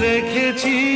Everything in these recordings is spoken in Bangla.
রেখেছি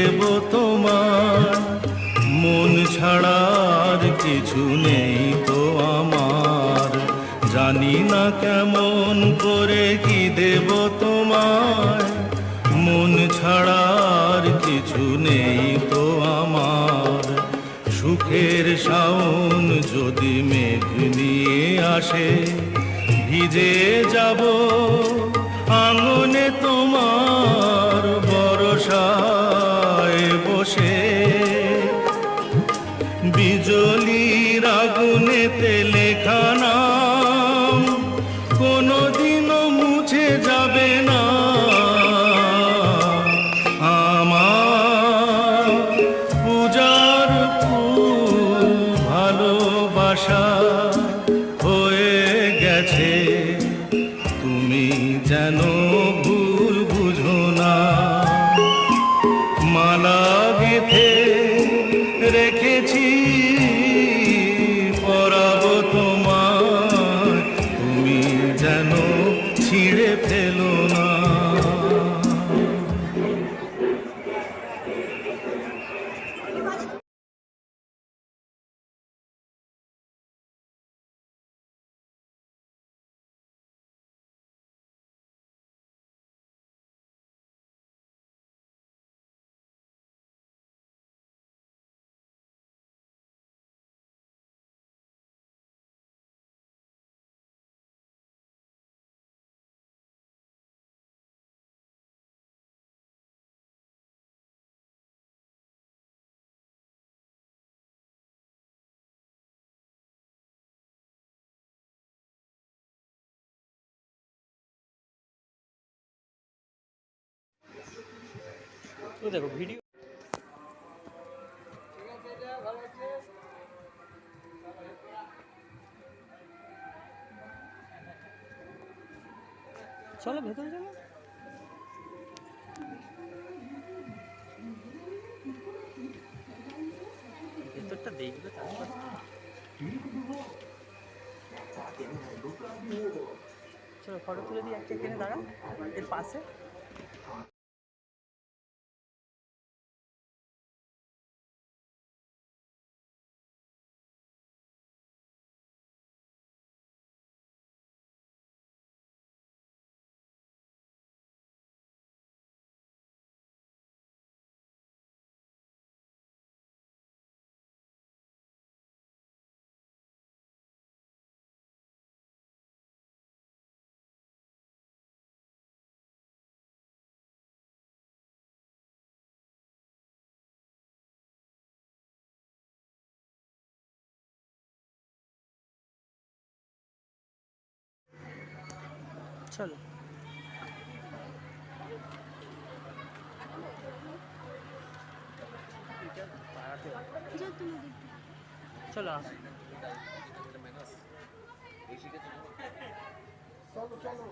দেব তোমার। মন ছাড়ার কিছু নেই তো আমার। জানি না কেমন করে কি দেব তোমার। মন ছাড়ার কিছু নেই তো আমার। সুখের শাওন যদি মেঘ নিয়ে আসে, ভিজে যাব। আগুনেতে লেখা নাম, কোনোদিনও মুছে যাবে না। আমার পূজার ফুল ভালোবাসা হয়ে গেছে, তুমি যেন তো দেখো, ভিডিও চলো, ভেতরে চলো। ভেতরটা দেখবে চলো ফটো তুলে দিই, একটা এখানে দাঁড়া এর পাশে। চলো। চলো আস। চলো চলো।